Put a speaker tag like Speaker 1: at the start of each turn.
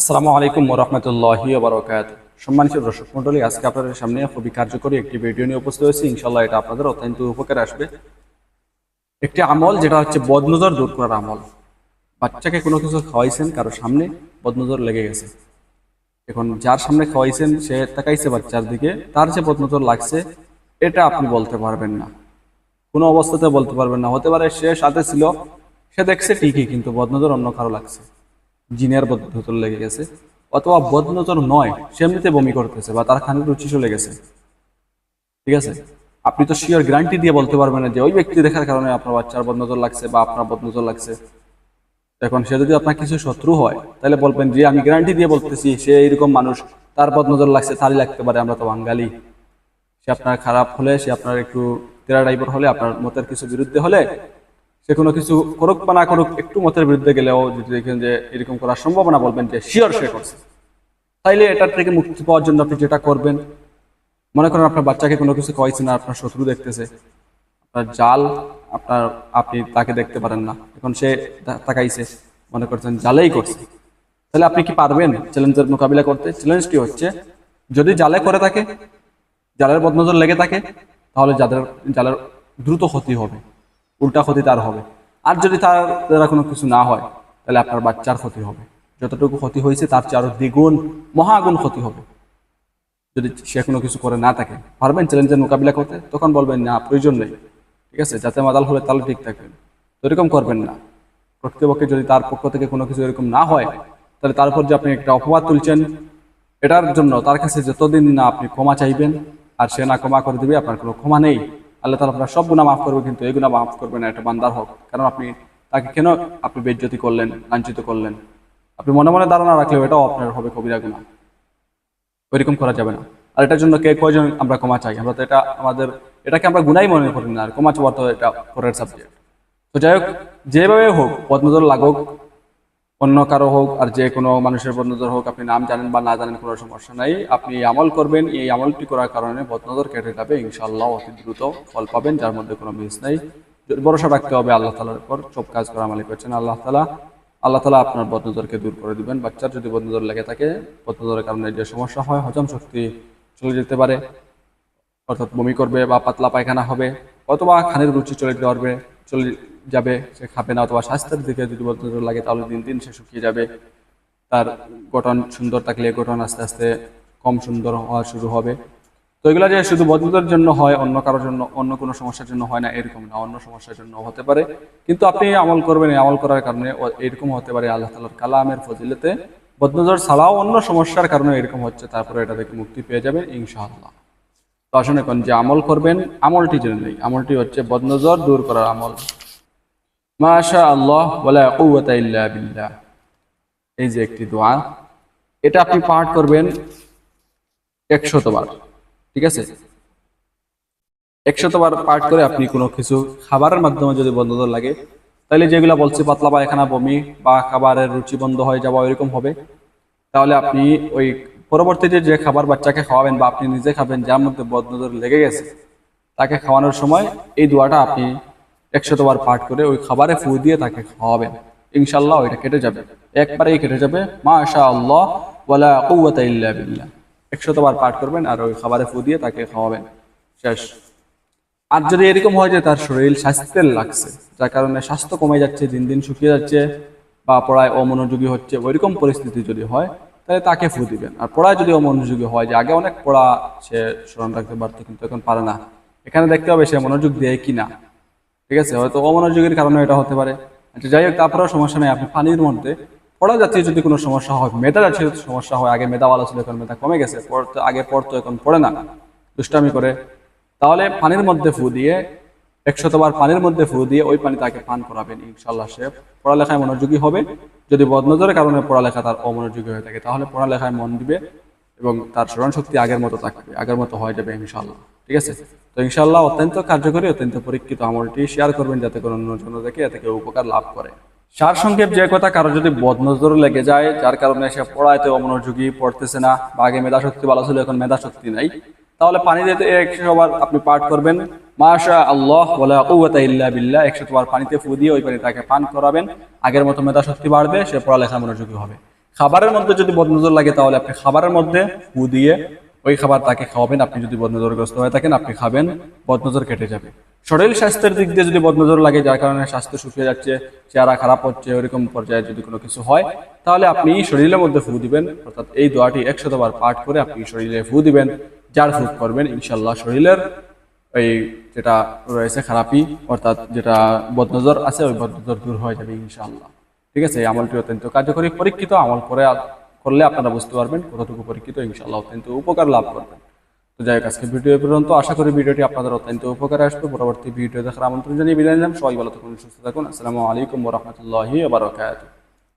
Speaker 1: আসসালামু আলাইকুম রহমতুল্লাহি বারকাত সম্মানিত দর্শক মন্ডলী আজকে আপনাদের সামনে খুবই কার্যকরী একটি ভিডিও নিয়ে উপস্থিত হয়েছি। ইনশাল্লাহ এটা আপনাদের অত্যন্ত উপকারে আসবে। একটি আমল যেটা হচ্ছে বদনজর দূর করার আমল। বাচ্চাকে কোনো কিছু খাওয়াইছেন, কারও সামনে বদনজর লেগে গেছে। এখন যার সামনে খাওয়াইছেন, সে তাকাইছে বাচ্চার দিকে, তার যে বদনজর লাগছে, এটা আপনি বলতে পারবেন না। কোনো অবস্থাতে বলতে পারবেন না। হতে পারে সে সাথে ছিল, সে দেখছে ঠিকই, কিন্তু বদনজর অন্য কারও লাগছে। জিনের বদনজর লেগে গেছে, অথবা বদনজর নয়, সে এমনিতে বমি করতেছে বা তার খানির রুচি চলে গেছে। ঠিক আছে? আপনি তো শিওর গ্যারান্টি দিয়ে বলতে পারবেন না যে ওই ব্যক্তি দেখার কারণে আপনার বাচ্চার বদনজর লাগছে বা আপনার বদনজর লাগছে। এখন সে যদি আপনার কিছু শত্রু হয়, তাহলে বলবেন যে আমি গ্যারান্টি দিয়ে বলতেছি, সে এরকম মানুষ, তার বদনজর লাগছে, তারই লাগতে পারে, আমরা তো বাঙালি। সে আপনার খারাপ হলে, সে আপনার একটু তেরা ড্রাইভার হলে, আপনার মতের কিছু বিরুদ্ধে হলে সে কোনো কিছু করুক বা না করুক, একটু মতের বিরুদ্ধে গেলেও যদি দেখেন যে এরকম করার সম্ভাবনা বলবেন যে শিওর সে করছে। তাইলে এটার থেকে মুক্তি পাওয়ার জন্য আপনি যেটা করবেন, মনে করেন আপনার বাচ্চাকে কোনো কিছু খাওয়াইছে না, আপনার শত্রু দেখতেছে, আপনার জাল, আপনার, আপনি তাকে দেখতে পারেন না। এখন সে তাকাইছে, মনে করছেন জালেই করছে। তাহলে আপনি কি পারবেন চ্যালেঞ্জের মোকাবিলা করতে? চ্যালেঞ্জটি হচ্ছে? যদি জালে করে থাকে, জালের বদনজর লেগে থাকে, তাহলে যাদের জালের দ্রুত ক্ষতি হবে। উল্টা ক্ষতি তার হবে। আর যদি তার দ্বারা কোনো কিছু না হয়, তাহলে আপনার বাচ্চার ক্ষতি হবে। যতটুকু ক্ষতি হয়েছে, তার চেয়ে আরও দ্বিগুণ, মহাগুণ ক্ষতি হবে। যদি সে কোনো কিছু করে না থাকে, পারবেন চ্যালেঞ্জের মোকাবিলা করতে? তখন বলবেন, না, প্রয়োজন নেই। ঠিক আছে? যাতে মাদাল হলে তাহলে ঠিক থাকবেন তো এরকম করবেন না। প্রকৃতপক্ষে যদি তার পক্ষ থেকে কোনো কিছু এরকম না হয়, তাহলে তার উপর যে আপনি একটা অপবাদ তুলছেন, এটার জন্য তার কাছে যতদিন না আপনি ক্ষমা চাইবেন, আর সে না ক্ষমা করে দিবে, আপনার কোনো ক্ষমা নেই। আল্লাহ তালা আপনার সব গুণা মাফ করবে, কিন্তু এই গুণা মাফ করবে না, এটা বান্দার হোক। কারণ আপনি তাকে কেন আপনি বেজ্জতি করলেন, লাঞ্ছিত করলেন? আপনি মনে মনে ধারণা রাখলেও এটাও আপনার হবে কবিরা গুণা ওইরকম করা যাবে না। আর এটার জন্য কে কয়জন আমরা ক্ষমা চাই? আমরা তো এটা আমাদের, এটাকে আমরা গুনাই মনে করি না। আর ক্ষমা চাওয়া তো এটা পরের সাবজেক্ট তো যাই হোক, যেভাবে হোক পদ্মজল লাগুক অন্য কারও হোক আর যে কোনো মানুষের বদনজর হোক, আপনি নাম জানেন বা না জানেন কোনো সমস্যা নাই। আপনি আমল করবেন, এই আমলটি করার কারণে বদনজর কেটে যাবে, ইনশাআল্লাহ অতি দ্রুত ফল পাবেন, যার মধ্যে কোনো মিস নাই। ভরসা রাখতে হবে আল্লাহ তালার উপর সব কাজ করা মালিক করছেন আল্লাহ তালা আল্লাহ তালা আপনার বদনজরকে দূর করে দিবেন। বাচ্চার যদি বদনজর লেগে থাকে, বদনজরের কারণে যে সমস্যা হয়, হজম শক্তি চলে যেতে পারে, অর্থাৎ বমি করবে বা পাতলা পায়খানা হবে, অথবা খানের রুচি চলে যেতে পারবে চলে যাবে, সে খাবে না অথবা স্বাস্থ্যের দিকে যদি বলতে লাগে, তাহলে দিন দিন সে শুকিয়ে যাবে। তার গঠন সুন্দর থাকলে গঠন আস্তে আস্তে কম সুন্দর হওয়া শুরু হবে। তো এগুলো যে শুধু বদলতের জন্য হয়, অন্য কারোর জন্য, অন্য কোনো সমস্যার জন্য হয় না, এরকম না, অন্য সমস্যার জন্য হতে পারে। কিন্তু আপনি আমল করবেন আমল করার কারণে এরকম হতে পারে, আল্লাহ তালার কালামের ফজিলতে। বদনজর ছাড়াও অন্য সমস্যার কারণে এরকম হচ্ছে, তারপরে এটা থেকে মুক্তি পেয়ে যাবে, ইনশাআল্লাহ। তো আসুন এখন যে আমল করবেন, আমলটি জেনে নেই। আমলটি হচ্ছে বদনজর দূর করার আমল। মাশা আল্লাহ বিল্লাহ। এই যে একটি দোয়া, এটা আপনি পাঠ করবেন একশতবার ঠিক আছে? একশতবার পাঠ করে আপনি কোনো কিছু খাবারের মাধ্যমে যদি বন্ধ লাগে, তাহলে যেগুলো বলছি, পাতলা পায়খানা, বমি বা খাবারের রুচি বন্ধ হয়ে যাওয়া এরকম হবে। তাহলে আপনি ওই পরবর্তীতে যে খাবার বাচ্চাকে খাওয়াবেন বা আপনি নিজে খাবেন, যার মধ্যে বদনজর লেগে গেছে, তাকে খাওয়ানোর সময় এই দোয়াটা আপনি একশতবার পাঠ করে ওই খাবারে ফু দিয়ে তাকে খাওয়াবেন। ইনশাল্লাহ ওইটা কেটে যাবে। একবারেই কেটে যাবে। মাশা আল্লাহ ওয়ালা ইল্লা বিল্লাহ। একশতবার পাঠ করবেন আর ওই খাবারে ফু দিয়ে তাকে খাওয়াবেন। শেষ। আর যদি এরকম হয় যে তার শরীর স্বাস্থ্যের লাগছে, যার কারণে স্বাস্থ্য কমে যাচ্ছে, দিন দিন শুকিয়ে যাচ্ছে বা পড়ায় অমনোযোগী হচ্ছে, ওইরকম পরিস্থিতি যদি হয়, তাহলে তাকে ফু দিবেন। আর পড়ায় যদি অমনোযোগী হয়, যে আগে অনেক পড়া সে স্মরণ রাখতে পারতো, কিন্তু এখন পারে না। এখানে দেখতে হবে সে মনোযোগ দেয় কি না ঠিক আছে? হয়তো অমনোযোগের কারণে এটা হতে পারে। আচ্ছা যাই হোক, তারপরেও সমস্যা নেই। আপনি পানির মধ্যে পড়া জাতীয় যদি কোনো সমস্যা হয়, মেধা জাতীয় সমস্যা হয়, আগে মেধা ভালো ছিল, এখন মেধা কমে গেছে, পড়তে, আগে পড়তো, এখন পড়ে না। দুষ্টামি করে। তাহলে পানির মধ্যে ফু দিয়ে, একশতবার পানির মধ্যে ফু দিয়ে ওই পানি তাকে পান করাবেন ইনশাল্লাহ সে পড়ালেখায় মনোযোগী হবে। যদি বদনজরের কারণে পড়ালেখা তার অমনোযোগী হয়ে থাকে, তাহলে পড়ালেখায় মন দিবে। এবং তার স্মরণ শক্তি আগের মতো থাকবে, আগের মতো হয়ে যাবে ইনশাল্লাহ ঠিক আছে? তো ইনশাল্লাহ অত্যন্ত কার্যকরী, অত্যন্ত পরীক্ষিত আমলটি শেয়ার করবেন যাতে করে অন্যজন দেখে এতে কেউ উপকার লাভ করে। সার সংক্ষেপ যে কথা, কারও যদি বদনজর লেগে যায়, যার কারণে সে পড়াইতে অমনোযোগী পড়তেছে না, বা আগে মেধা শক্তি ভালো ছিল, এখন মেধা শক্তি নাই, তাহলে পানি দিতে একশো বার আপনি পাঠ করবেন। মাশা আল্লাহ কুওয়াতা ইল্লা বিল্লাহ একশো তোমার পানিতে ফু দিয়ে ওই পানি তাকে পান করাবেন। আগের মতো মেধা শক্তি বাড়বে, সে পড়ালেখা মনোযোগী হবে। খাবারের মধ্যে যদি বদনজর লাগে তাহলে আপনি খাবারের মধ্যে ফু দিয়ে ওই খাবার তাকে খাওয়াবেন। আপনি যদি বদনজরগ্রস্ত হয়ে থাকেন, আপনি খাবেন, বদনজর কেটে যাবে। শরীর স্বাস্থ্যের দিক দিয়ে যদি বদনজর লাগে, যার কারণে স্বাস্থ্য শুকিয়ে যাচ্ছে, চেহারা খারাপ হচ্ছে, ওইরকম পর্যায়ে যদি কোনো কিছু হয়, তাহলে আপনি শরীরের মধ্যে ফু দিবেন। অর্থাৎ এই দোয়াটি একশতবার পাঠ করে আপনি শরীরে ফু দিবেন, যার ফু করবেন ইনশাল্লাহ শরীরের ওই যেটা রয়েছে খারাপই, অর্থাৎ যেটা বদনজর আছে, ওই বদনজর দূর হয়ে যাবে ইনশাআল্লাহ। ঠিক আছে, এই আমলটি অত্যন্ত কার্যকরী। পরীক্ষিত আমল করে করলে আপনারা বুঝতে পারবেন কতটুকু পরীক্ষিত, ইনশাআল্লাহ অত্যন্ত উপকার লাভ করবেন। তো যাই হোক, আজকে ভিডিও পর্যন্ত। আশা করি ভিডিওটি আপনাদের অত্যন্ত উপকারে আসবে। পরবর্তী ভিডিও দেখার আমন্ত্রণ জানিয়ে বিদায় নিলাম। সবাই ভালো থাকুন, সুস্থ থাকুন। আসসালামু আলাইকুম রহমতুল্লাহি বারকাত